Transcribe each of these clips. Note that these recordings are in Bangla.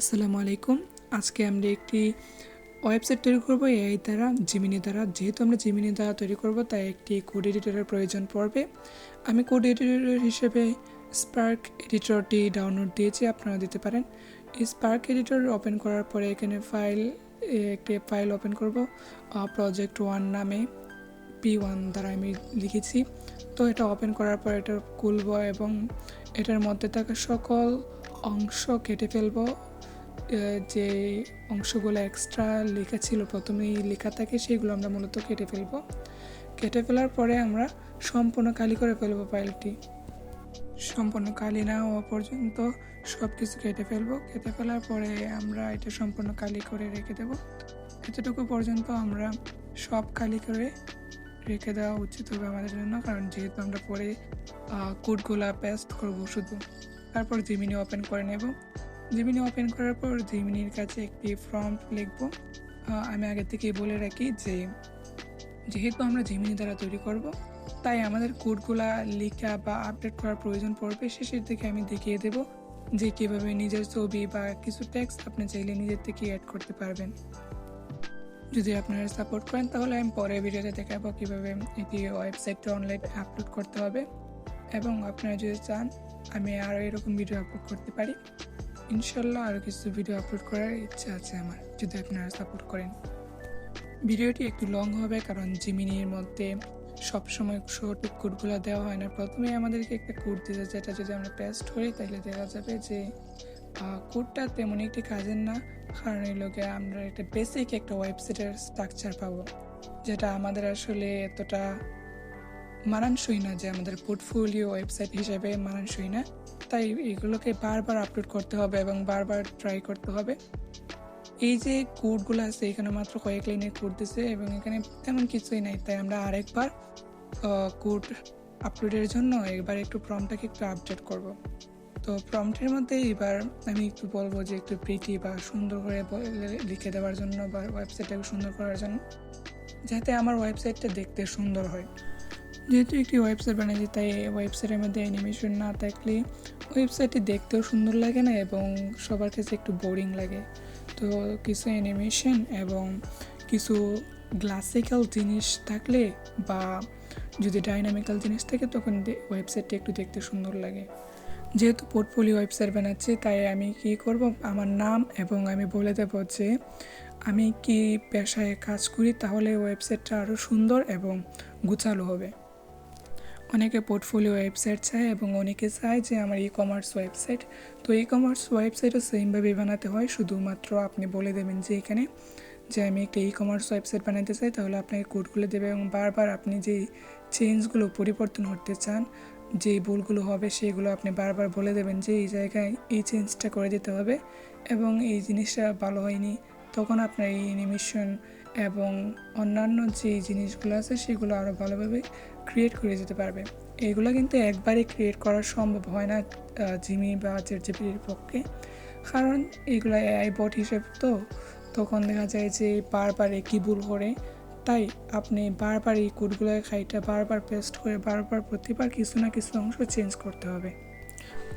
আসসালামু আলাইকুম। আজকে আমরা একটি ওয়েবসাইট তৈরি করব, এআই দ্বারা জিমিনি দ্বারা। যেহেতু আমরা জিমিনি দ্বারা তৈরি করব, তাই একটি কোড এডিটরের প্রয়োজন পড়বে। আমি কোড এডিটর হিসেবে স্পার্ক এডিটরটি ডাউনলোড দিয়েছি, আপনারা দিতে পারেন। এই স্পার্ক এডিটর ওপেন করার পরে এখানে ফাইল একটি ফাইল ওপেন করব প্রজেক্ট ওয়ান নামে পি ওয়ান দ্বারা আমি লিখেছি। তো এটা ওপেন করার পর এটা খুলব এবং এটার মধ্যে থাকা সকল অংশ কেটে ফেলব। যে অংশগুলো এক্সট্রা লেখা ছিল প্রথমেই লেখা থাকে, সেগুলো আমরা মূলত কেটে ফেলব। কেটে ফেলার পরে আমরা সম্পূর্ণ খালি করে ফেলব ফাইলটি সম্পূর্ণ খালি না হওয়া পর্যন্ত সব কিছু কেটে ফেলব। কেটে ফেলার পরে আমরা এটা সম্পূর্ণ খালি করে রেখে দেব। এতটুকু পর্যন্ত আমরা সব খালি করে রেখে দেওয়া উচিত হবে আমাদের জন্য, কারণ যেহেতু আমরা পরে কোডগুলা পেস্ট করব শুধু। তারপর জিমিনি ওপেন করে নেব। জিমিনি ওপেন করার পর জিমিনির কাছে একটি ফর্ম লিখব। আমি আগে থেকেই বলে রাখি যে, যেহেতু আমরা জিমিনি দ্বারা তৈরি করব, তাই আমাদের কোডগুলা লেখা বা আপডেট করার প্রয়োজন পড়বে। শেষের দিকে আমি দেখিয়ে দেব যে কীভাবে নিজের ছবি বা কিছু টেক্সট আপনি চাইলে নিজের থেকে অ্যাড করতে পারবেন। যদি আপনারা সাপোর্ট করেন, তাহলে আমি পরের ভিডিওতে দেখাবো কীভাবে এটি ওয়েবসাইটটা অনলাইনে আপলোড করতে হবে। এবং আপনারা যদি চান, আমি আরও এরকম ভিডিও আপলোড করতে পারি। ইনশাল্লাহ আরও কিছু ভিডিও আপলোড করার ইচ্ছা আছে আমার, যদি আপনারা সাপোর্ট করেন। ভিডিওটি একটু লং হবে কারণ জিমিনির মধ্যে সবসময় সঠিক কোডগুলো দেওয়া হয় না। প্রথমে আমাদেরকে একটা কোড দিতে যেটা যদি আমরা পেস্ট করি, তাহলে দেখা যাবে যে কোডটা তেমন একটি কাজের না। কারণ এই লোকে আমরা একটা বেসিক একটা ওয়েবসাইটের স্ট্রাকচার পাবো, যেটা আমাদের আসলে এতটা মানানসই না যে আমাদের পোর্টফোলিও ওয়েবসাইট হিসেবে মানানসই না। তাই এগুলোকে বারবার আপলোড করতে হবে এবং বারবার ট্রাই করতে হবে। এই যে কোডগুলো আছে, এখানে মাত্র কয়েক লাইনের কোড দিছে এবং এখানে তেমন কিছুই নাই। তাই আমরা আরেকবার কোড আপলোডের জন্য এবার একটু প্রমটাকে একটু আপডেট করব। তো প্রম্পটের মধ্যে এবার আমি একটু বলব যে একটু প্রিটি বা সুন্দর করে লিখে দেওয়ার জন্য বা ওয়েবসাইটটাকে সুন্দর করার জন্য, যাতে আমার ওয়েবসাইটটা দেখতে সুন্দর হয়। যেহেতু একটি ওয়েবসাইট বানিয়েছি তাই ওয়েবসাইটের মধ্যে অ্যানিমেশন না থাকলে ওয়েবসাইটটি দেখতেও সুন্দর লাগে না এবং সবার কাছে একটু বোরিং লাগে। তো কিছু অ্যানিমেশন এবং কিছু ক্লাসিক্যাল জিনিস থাকলে বা যদি ডাইনামিক্যাল জিনিস থাকে, তখন ওয়েবসাইটটি একটু দেখতে সুন্দর লাগে। যেহেতু পোর্টফোলিও ওয়েবসাইট বানাচ্ছি, তাই আমি কি করব? আমার নাম এবং আমি বলে দেব যে আমি কি পেশায় কাজ করি, তাহলে ওয়েবসাইটটা আরও সুন্দর এবং গুছালো হবে। অনেকে পোর্টফোলিও ওয়েবসাইট চায় এবং অনেকে চায় যে আমার ই কমার্স ওয়েবসাইট তো ই কমার্স ওয়েবসাইটও সেমভাবে বানাতে হয়, শুধুমাত্র আপনি বলে দেবেন যে এখানে যে আমি একটা ই কমার্স ওয়েবসাইট বানাতে চাই, তাহলে আপনাকে কোডগুলো দেবে এবং বারবার আপনি যেই চেঞ্জগুলো পরিবর্তন করতে চান, যে ভুলগুলো হবে সেগুলো আপনি বারবার বলে দেবেন যে এই জায়গায় এই চেঞ্জটা করে দিতে হবে এবং এই জিনিসটা ভালো হয়নি, তখন আপনার এই অ্যানিমেশন এবং অন্যান্য যে জিনিসগুলো আছে সেগুলো আরও ভালোভাবে ক্রিয়েট করে যেতে পারবে। এগুলো কিন্তু একবারে ক্রিয়েট করা সম্ভব হয় না জিমি বা চেটজিপিটির পক্ষে। কারণ এগুলো এআই বট হিসেবে তো, তখন দেখা যায় যে বারবার একই ভুল করে, তাই আপনি বারবার এই কোডগুলো খাইটা বারবার পেস্ট করে বারবার প্রতিবার কিছু না কিছু অংশ চেঞ্জ করতে হবে।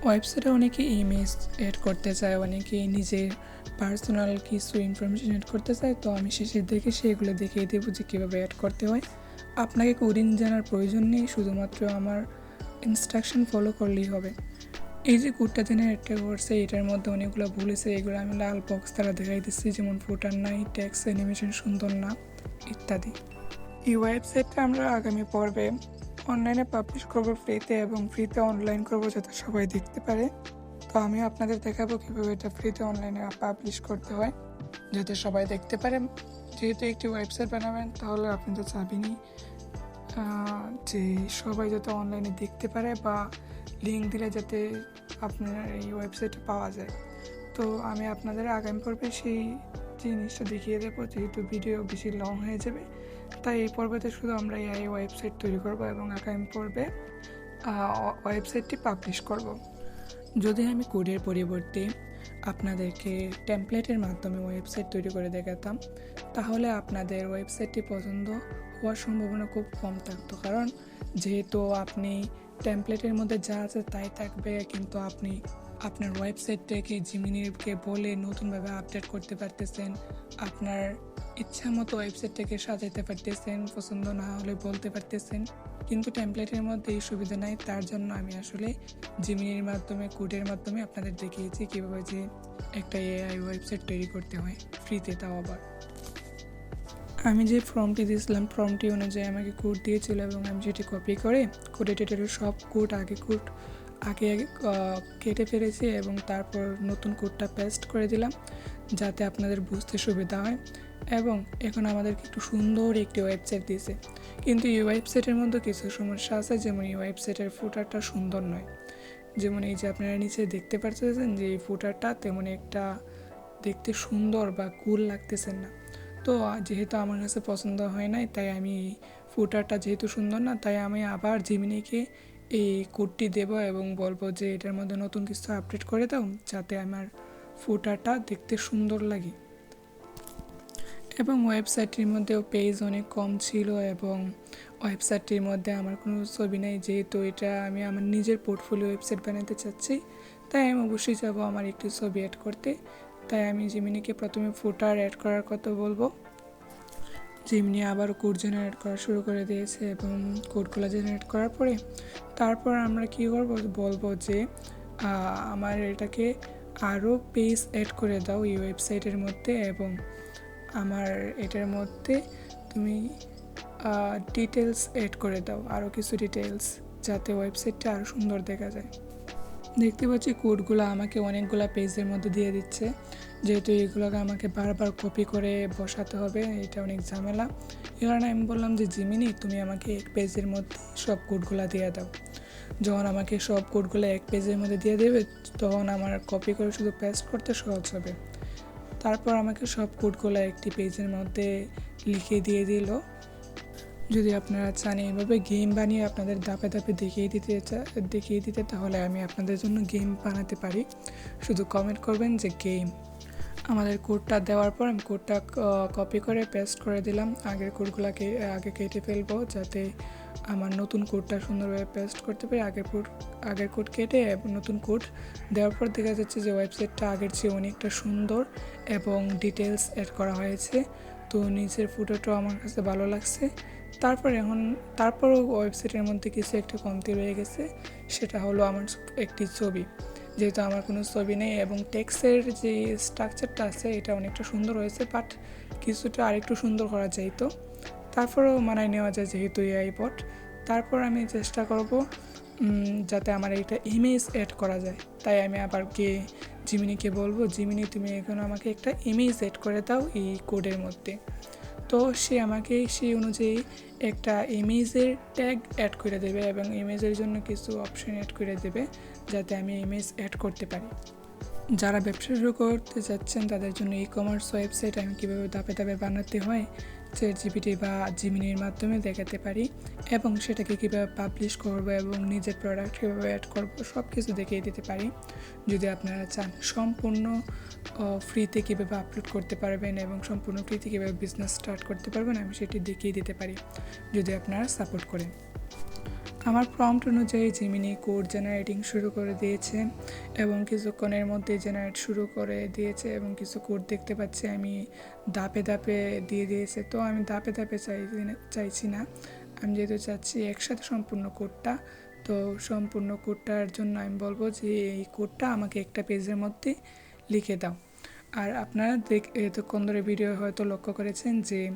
ওয়েবসাইটে অনেকে ইমেজ এড করতে চায়, অনেকে নিজের পার্সোনাল কিছু ইনফরমেশন এড করতে চায়। তো আমি শেষের দিকে সেগুলো দেখিয়ে দেবো যে কীভাবে অ্যাড করতে হয়। আপনাকে কোডিং জানার প্রয়োজন নেই, শুধুমাত্র আমার ইনস্ট্রাকশন ফলো করলেই হবে। এই যে কোডটা জেনারেট করছে, এটার মধ্যে অনেকগুলো ভুল আছে এগুলো আমি লাল বক্স দ্বারা দেখাই দিচ্ছি যেমন ফুটার নাই ট্যাক্স অ্যানিমেশন সুন্দর না, ইত্যাদি। এই ওয়েবসাইটটা আমরা আগামী পর্বে অনলাইনে পাবলিশ করব ফ্রিতে এবং ফ্রিতে অনলাইন করব যাতে সবাই দেখতে পারে। তো আমি আপনাদের দেখাবো কীভাবে এটা ফ্রিতে অনলাইনে পাবলিশ করতে হয়, যাতে সবাই দেখতে পারে। যেহেতু একটি ওয়েবসাইট বানাবেন, তাহলে আপনি তো চাবেনই যে সবাই যাতে অনলাইনে দেখতে পারে বা লিঙ্ক দিলে যাতে আপনার এই ওয়েবসাইটে পাওয়া যায়। তো আমি আপনাদের আগামী পর্বে সেই জিনিসটা দেখিয়ে দেবো, যেহেতু ভিডিও বেশি লং হয়ে যাবে। তাই এই পর্বতে শুধু আমরা এই ওয়েবসাইট তৈরি করব এবং আগামী পর্বে ওয়েবসাইটটি পাবলিশ করব। যদি আমি কোডের পরিবর্তে আপনাদেরকে টেমপ্লেটের মাধ্যমে ওয়েবসাইট তৈরি করে দেখাতাম, তাহলে আপনাদের ওয়েবসাইটটি পছন্দ হওয়ার সম্ভাবনা খুব কম থাকতো। কারণ যেহেতু আপনি টেমপ্লেটের মধ্যে যা আছে তাই থাকবে, কিন্তু আপনি আপনার ওয়েবসাইট থেকে জিমিনিকে বলে নতুনভাবে আপডেট করতে পারতেছেন, আপনার ইচ্ছা মতো ওয়েবসাইট থেকে সাজাইতে পারতেছেন, পছন্দ না হলে বলতে পারতেছেন, কিন্তু টেমপ্লেটের মধ্যে এই সুবিধা নাই, তার জন্য আমি আসলে জিমিনির মাধ্যমে কোডের মাধ্যমে আপনাদের দেখিয়েছি কীভাবে যে একটা এআই ওয়েবসাইট তৈরি করতে হয় ফ্রিতে তাও আবার। আমি যে ফর্মটি দিয়েছিলাম ফর্মটি অনুযায়ী আমাকে কোড দিয়েছিল এবং আমি সেটি কপি করে কোড এডিটরের সব কোড আগে কোড আগে কেটে ফেলেছি এবং তারপর নতুন কোডটা পেস্ট করে দিলাম যাতে আপনাদের বুঝতে সুবিধা হয় এবং এখন আমাদেরকে একটু সুন্দর একটি ওয়েবসাইট দিয়েছে। কিন্তু এই ওয়েবসাইটের মধ্যে কিছু সমস্যা আছে, যেমন এই ওয়েবসাইটের ফুটারটা সুন্দর নয়। যেমন এই যে আপনারা নিচে দেখতে পাচ্ছেন যে এই ফুটারটা তেমন একটা দেখতে সুন্দর বা কুল লাগতেছেন না। তো যেহেতু আমার কাছে পছন্দ হয় নাই, তাই আমি ফুটারটা যেহেতু সুন্দর না, তাই আমি আবার জিমিনিকে এই কোডটি দেবো এবং বলব যে এটার মধ্যে নতুন কিছু আপডেট করে দাও যাতে আমার ফুটারটা দেখতে সুন্দর লাগে। এবং ওয়েবসাইটটির মধ্যেও পেজ অনেক কম ছিল এবং ওয়েবসাইটটির মধ্যে আমার কোনো ছবি নেই, যেহেতু এটা আমি আমার নিজের পোর্টফোলিও ওয়েবসাইট বানাতে চাচ্ছি, তাই আমি অবশ্যই যাব আমার একটি ছবি অ্যাড করতে। তাই আমি জিমিনিকে প্রথমে ফুটার অ্যাড করার কথা বলব। জিমিনি আবার কোড জেনারেট করা শুরু করে দিয়েছে এবং কোডগুলো জেনারেট করার পরে তারপর আমরা কী করব? বলব যে আমার এটাকে আরও পেজ অ্যাড করে দাও এই ওয়েবসাইটের মধ্যে এবং আমার এটার মধ্যে তুমি ডিটেলস অ্যাড করে দাও, আরও কিছু ডিটেলস যাতে ওয়েবসাইটটা আরও সুন্দর দেখা যায়। দেখতে পাচ্ছি কোডগুলো আমাকে অনেকগুলো পেজের মধ্যে দিয়ে দিচ্ছে। যেহেতু এগুলোকে আমাকে বারবার কপি করে বসাতে হবে, এটা অনেক ঝামেলা। এই কারণে আমি বললাম যে, জিমিনি, তুমি আমাকে এক পেজের মধ্যে সব কোডগুলো দিয়ে দাও। যখন আমাকে সব কোডগুলো এক পেজের মধ্যে দিয়ে দেবে, তখন আমার কপি করে শুধু পেস্ট করতে সহজ হবে। তারপর আমাকে সব কোডগুলো একটি পেজের মধ্যে লিখে দিয়ে দিল। যদি আপনারা চান এইভাবে গেম বানিয়ে আপনাদের ধাপে ধাপে দেখিয়ে দিতে দেখিয়ে দিতে, তাহলে আমি আপনাদের জন্য গেম বানাতে পারি। শুধু কমেন্ট করবেন যে গেম আমাদের কোডটা দেওয়ার পর আমি কোডটা কপি করে পেস্ট করে দিলাম। আগের কোডগুলোকে আগে কেটে ফেলব যাতে আমার নতুন কোডটা সুন্দরভাবে পেস্ট করতে পারি। আগের কোড আগের কোড কেটে নতুন কোড দেওয়ার পর দেখা যাচ্ছে যে ওয়েবসাইটটা আগের চেয়ে অনেকটা সুন্দর এবং ডিটেলস অ্যাড করা হয়েছে। তো নিচের ফুটোটাও আমার কাছে ভালো লাগছে। তারপর এখন, তারপরও ওয়েবসাইটের মধ্যে কিছু একটা কমতি রয়ে গেছে। সেটা হলো আমার একটি ছবি। যেহেতু আমার কোনো ছবি নেই এবং টেক্সের যে স্ট্রাকচারটা আছে, এটা অনেকটা সুন্দর হয়েছে, বাট কিছুটা আরেকটু সুন্দর করা যাইতো তারপরেও মানায় নেওয়া যায় যেহেতু এআই বট। তারপর আমি চেষ্টা করব যাতে আমার একটা ইমেজ অ্যাড করা যায়। তাই আমি আবার গিয়ে জিমিনিকে বলব, জিমিনি, তুমি এখন আমাকে একটা ইমেজ অ্যাড করে দাও এই কোডের মধ্যে। তো সে আমাকে সেই অনুযায়ী একটা ইমেজের ট্যাগ অ্যাড করে দেবে এবং ইমেজের জন্য কিছু অপশন অ্যাড করে দেবে যাতে আমি ইমেজ অ্যাড করতে পারি। যারা ব্যবসা শুরু করতে চাচ্ছেন তাদের জন্য ই কমার্স ওয়েবসাইট আমি কীভাবে ধাপে ধাপে বানাতে হয় চ্যাট জিপিটি বা জিমিনির মাধ্যমে দেখাতে পারি এবং সেটাকে কীভাবে পাবলিশ করব এবং নিজের প্রোডাক্ট কীভাবে অ্যাড করব সব কিছু দেখিয়ে দিতে পারি। যদি আপনারা চান সম্পূর্ণ ফ্রিতে কীভাবে আপলোড করতে পারবেন এবং সম্পূর্ণ ফ্রিতে কীভাবে বিজনেস স্টার্ট করতে পারবেন, আমি সেটি দেখিয়ে দিতে পারি। যদি আপনারা সাপোর্ট করেন। আমার প্রম্পট অনুযায়ী জিমিনি কোড জেনারেটিং শুরু করে দিয়েছে এবং কিছুক্ষণের মধ্যে জেনারেট শুরু করে দিয়েছে এবং কিছু কোড দেখতে পাচ্ছি আমি ধাপে ধাপে দিয়ে দিয়েছে। তো আমি ধাপে ধাপে চাইছি না- চাইছি না। আমি যেহেতু চাচ্ছি একসাথে সম্পূর্ণ কোডটা তো সম্পূর্ণ কোডটার জন্য আমি বলব যে এই কোডটা আমাকে একটা পেজের মধ্যে লিখে দাও। আর আপনারা দেখ এতক্ষণ ধরে ভিডিও হয়তো লক্ষ্য করেছেন যে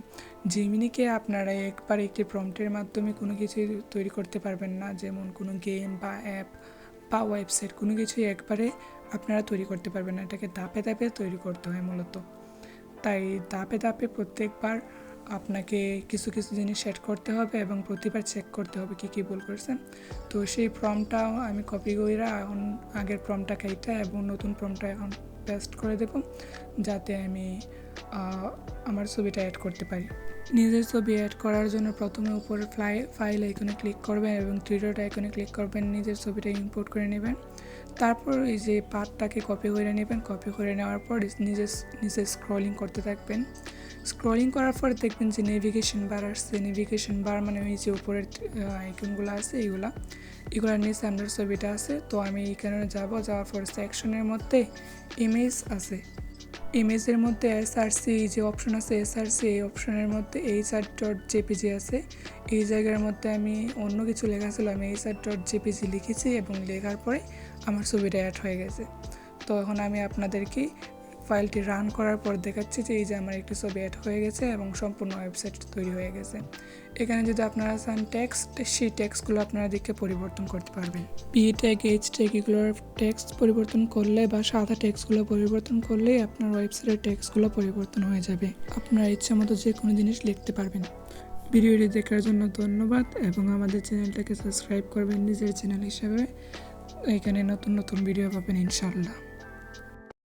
জিমিনিকে আপনারা একবার একটি প্রম্পটের মাধ্যমে কোনো কিছু তৈরি করতে পারবেন না। যেমন কোনো গেম বা অ্যাপ বা ওয়েবসাইট কোনো কিছুই একবারে আপনারা তৈরি করতে পারবেন না। এটাকে ধাপে ধাপে তৈরি করতে হয় মূলত। তাই ধাপে ধাপে প্রত্যেকবার আপনাকে কিছু কিছু জিনিস সেট করতে হবে এবং প্রতিবার চেক করতে হবে কী কী ভুল করেছেন। তো সেই ফর্মটাও আমি কপি কইরা এখন আগের ফর্মটা খাইটা এবং নতুন ফর্মটা এখন পেস্ট করে দেব, যাতে আমি আমার ছবিটা অ্যাড করতে পারি। নিজের ছবি অ্যাড করার জন্য প্রথমে উপরে ফ্লাই ফাইল আইকনে ক্লিক করবেন এবং থ্রি ডট আইকনে ক্লিক করবেন, নিজের ছবিটা ইম্পোর্ট করে নেবেন। তারপর এই যে পাতটাকে কপি করে নেবেন কপি করে নেওয়ার পর নিজে নিজে স্ক্রলিং করতে থাকবেন। স্ক্রলিং করার পর দেখবেন যে নেভিগেশন বার আসছে নেভিগেশন বার মানে ওই যে উপরের আইকনগুলো আছে, এইগুলা। এগুলোর নিচে আপনার ছবিটা আছে। তো আমি এখানে যাব, যাওয়ার পর সেকশনের মধ্যে ইমেজ আছে। ইমেজের মধ্যে এসআরসি যে অপশন আছে এসআরসি এই অপশনের মধ্যে এইচ আর ডট জেপিজি আছে। এই জায়গার মধ্যে আমি অন্য কিছু লেখা ছিল, আমি এইচ আর ডট জেপিজি লিখেছি এবং লেখার পরে আমার ছবিটা অ্যাড হয়ে গেছে। তো এখন আমি আপনাদেরকে ফাইলটি রান করার পর দেখাচ্ছি যে এই যে আমার একটি ছবি অ্যাড হয়ে গেছে এবং সম্পূর্ণ ওয়েবসাইট তৈরি হয়ে গেছে। এখানে যদি আপনারা চান টেক্সট সেই টেক্সটগুলো আপনারা দেখে পরিবর্তন করতে পারবেন। পি ট্যাগ এইচ ট্যাগ এগুলোর টেক্সট পরিবর্তন করলে বা সাদা টেক্সটগুলো পরিবর্তন করলেই আপনার ওয়েবসাইটের টেক্সটগুলো পরিবর্তন হয়ে যাবে। আপনার ইচ্ছা মতো যে কোনো জিনিস লিখতে পারবেন। ভিডিওটি দেখার জন্য ধন্যবাদ এবং আমাদের চ্যানেলটাকে সাবস্ক্রাইব করবেন নিজের চ্যানেল হিসাবে। এখানে নতুন নতুন ভিডিও পাবেন ইনশাল্লাহ